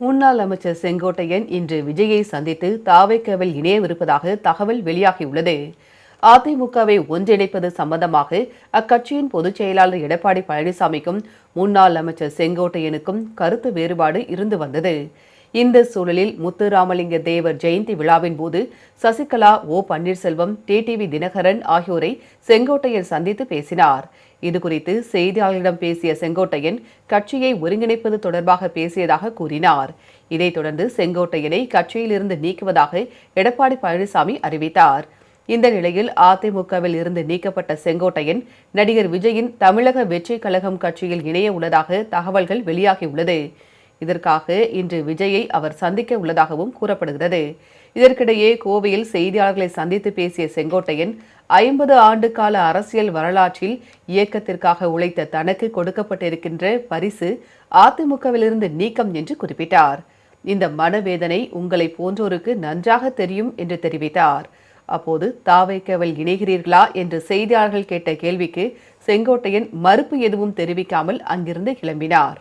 முன்னாள் அமைச்சர் செங்கோட்டையன் இன்று விஜயை சந்தித்து தாவேக்கவில் இணையவிருப்பதாக தகவல் வெளியாகியுள்ளது. அதிமுகவை ஒன்றிணைப்பது சம்பந்தமாக அக்கட்சியின் பொதுச் செயலாளர் எடப்பாடி பழனிசாமிக்கும் முன்னாள் அமைச்சர் செங்கோட்டையனுக்கும் கருத்து வேறுபாடு இருந்து வந்தது. இந்த சூழலில் முத்துராமலிங்க தேவர் ஜெயந்தி விழாவின் போது சசிகலா ஓ பன்னீர்செல்வம் டிடிவி தினகரன் ஆகியோரை செங்கோட்டையன் சந்தித்து பேசினார். இதுகுறித்து செய்தியாளர்களிடம் பேசிய செங்கோட்டையன் கட்சியை ஒருங்கிணைப்பது தொடர்பாக பேசியதாக கூறினார். இதைத் தொடர்ந்து செங்கோட்டையனை கட்சியிலிருந்து நீக்குவதாக எடப்பாடி பழனிசாமி அறிவித்தார். இந்த நிலையில் அதிமுகவில் இருந்து நீக்கப்பட்ட செங்கோட்டையன் நடிகர் விஜயின் தமிழக வெற்றி கழகம் கட்சியில் இணைய உள்ளதாக தகவல்கள் வெளியாகியுள்ளது இதற்காக இன்று விஜயை அவர் சந்திக்க உள்ளதாகவும் கூறப்படுகிறது. இதற்கிடையே கோவையில் செய்தியாளர்களை சந்தித்து பேசிய செங்கோட்டையன் ஐம்பது ஆண்டு கால அரசியல் வரலாற்றில் இயக்கத்திற்காக உழைத்த தனக்கு கொடுக்கப்பட்டிருக்கின்ற பரிசு அதிமுகவிலிருந்து நீக்கம் என்று குறிப்பிட்டார். இந்த மனவேதனை உங்களை போன்றோருக்கு நன்றாக தெரியும் என்று தெரிவித்தார். அப்போது தாவைக்கவில் இணைகிறீர்களா என்று செய்தியாளர்கள் கேட்ட கேள்விக்கு செங்கோட்டையன் மறுப்பு எதுவும் தெரிவிக்காமல் அங்கிருந்து கிளம்பினார்.